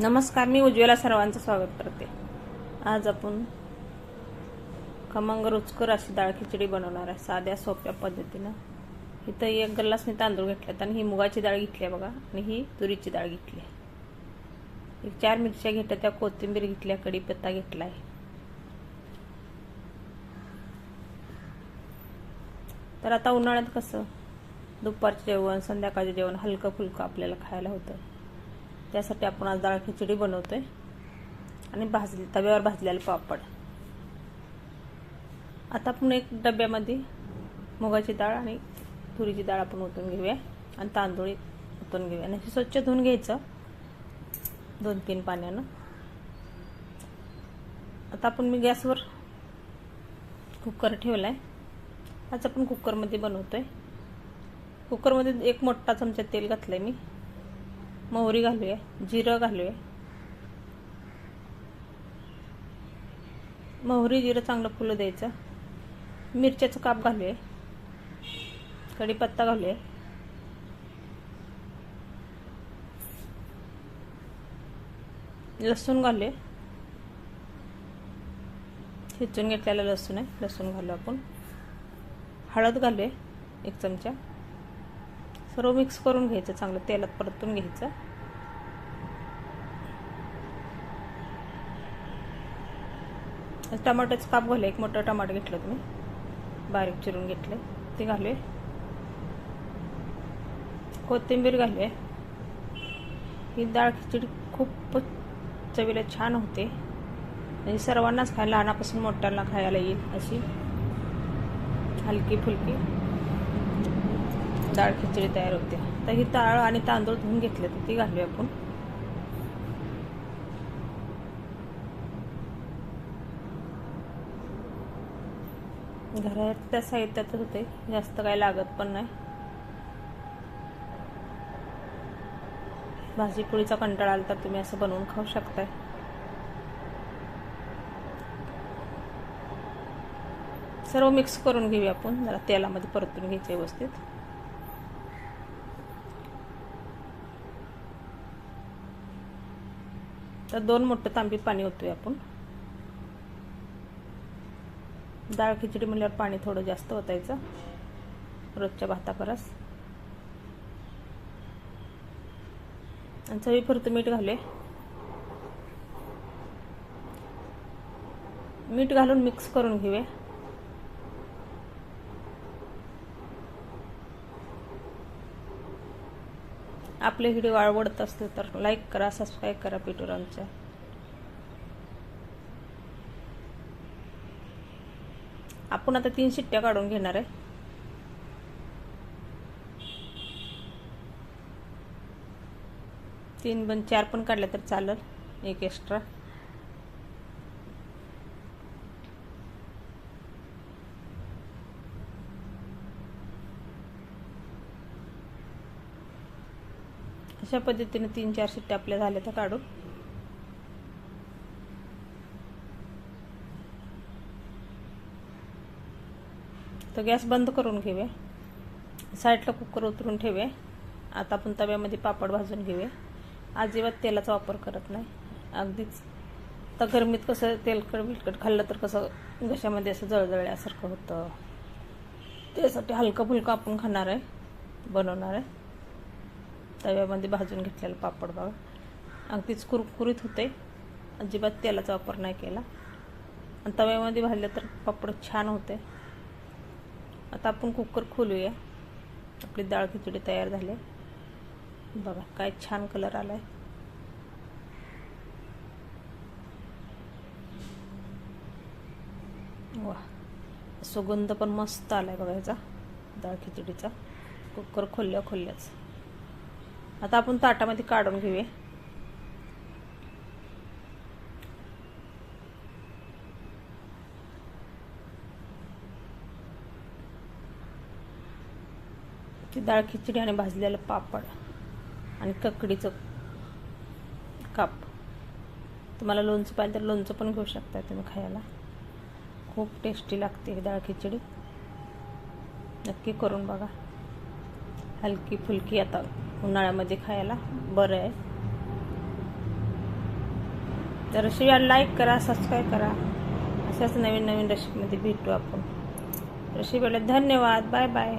नमस्कार मी उज्ज्वला सर्वांचं स्वागत करते. आज आपण खमंग रुचकर अशी डाळ खिचडी बनवणार आहे साध्या सोप्या पद्धतीनं. इथं एक गल्लास मी तांदूळ घेतल्यात आणि ही मुगाची डाळ घेतली आहे बघा आणि ही तुरीची डाळ घेतली आहे. एक चार मिरच्या घेतल्या त्या कोथिंबीर घेतल्या कढीपत्ता घेतला आहे. तर आता उन्हाळ्यात कसं? दुपारचं जेवण संध्याकाळचं जेवण हलकं फुलकं आपल्याला खायला होतं. त्यासाठी आपण आज डाळ खिचडी बनवतो आहे आणि भाजली तव्यावर भाजलेलं पापड. आता आपण एक डब्यामध्ये मुगाची डाळ आणि तुरीची डाळ आपण ओतून घेऊया आणि तांदूळ ओतून घेऊया. आणि हे स्वच्छ धुवून घ्यायचं. दोन तीन पाण्यानं. आता आपण मी गॅसवर कुकर ठेवला आहे आज आपण कुकरमध्ये बनवतो आहे कुकरमध्ये एक मोठा चमचा तेल घातलं आहे मी. मोहरी घालूया जिरं घालूया. मोहरी जिरं चांगलं फुलं द्यायचं. मिरच्याचं काप घालूया. कढीपत्ता घालूया. लसूण घालूया. खिचून घेतलेलं लसूण आहे लसूण घालू आपण. हळद घालूया एक चमचा. सर्व मिक्स करून घ्यायचं चांगलं तेलात परतून घ्यायचं. टमाट्याचं काप घालूया एक मोठं टमाटर घेतलं तुम्ही. बारीक चिरून घेतले. ते घालूया. कोथिंबीर घालूया. ही डाळ खिचडी खूप चवीला छान होते. म्हणजे सर्वांनाच खायला लहानापासून मोठ्यांना खायला येईल अशी हलकी फुलकी. डाळ खिचडी तयार होते. तर ही डाळ आणि तांदूळ धुवून घेतले तर ती घालूया आपण. घरात त्या साहित्यातच होते जास्त काही लागत पण नाही. भाजी पोळीचा कंटाळा आला तर तुम्ही असं बनवून खाऊ शकताय. सर्व मिक्स करून घेऊया आपण जरा तेलामध्ये परतून घ्यायचे व्यवस्थित. तर दोन मोठं तांबी पाणी ओतूया आपण. डाळ खिचडी म्हणल्यावर पाणी थोडं जास्त ओतायचं. रोजच्या भातापरस. आणि चवीपुरतं मीठ घाले मीठ घालून मिक्स करून घेऊया. आपले व्हिडिओ आवडत असतील तर लाईक करा सबस्क्राईब करा पिटुरांच्या आपण आता तीन शिट्ट्या काढून घेणार आहे. तीन पण चार पण काढल्या तर चालेल. एक एक्स्ट्रा अशा पद्धतीने तीन चार शिट्ट्या आपल्या झाल्या तर काढून तर गॅस बंद करून घेऊया. साईडला कुकर उतरून ठेवूया. आता आपण तव्यामध्ये पापड भाजून घेऊया. अजिबात तेलाचा वापर करत नाही. अगदीच. तर गरमीत कसं तेलकट बिलकट खाल्लं तर कसं घशामध्ये असं जळजळल्यासारखं होतं. त्यासाठी हलकं फुलकं आपण खाणार आहे. बनवणार आहे. तव्यामध्ये भाजून घेतलेलं पापड बघा. अगदीच कुरकुरीत होते. अजिबात तेलाचा वापर नाही केला. आणि तव्यामध्ये भाजलं तर पापड छान होते. आता आपण कुकर खोलूया. आपली डाळ खिचडी तयार झाली. बघा काय छान कलर आला आहे वा सुगंध पण मस्त आलाय बघा ह्याचा डाळ खिचडीचा. कुकर खोलल्या खोलल्याच. आता आपण ताटामध्ये काढून घेऊया. ती डाळ खिचडी आणि भाजलेलं पापड आणि ककडीचं काप. तुम्हाला लोणचं पाहिजे तर लोणचं पण घेऊ शकता तुम्ही खायला. खूप टेस्टी लागते ही डाळ खिचडी. नक्की करून बघा. हलकी फुलकी आता उन्हाळ्यामध्ये खायला. बरं आहे. तर रेसिपीला लाईक करा सबस्क्राईब करा. अशाच नवीन नवीन रेसिपीमध्ये भेटू आपण. रेसिपीला धन्यवाद. Bye bye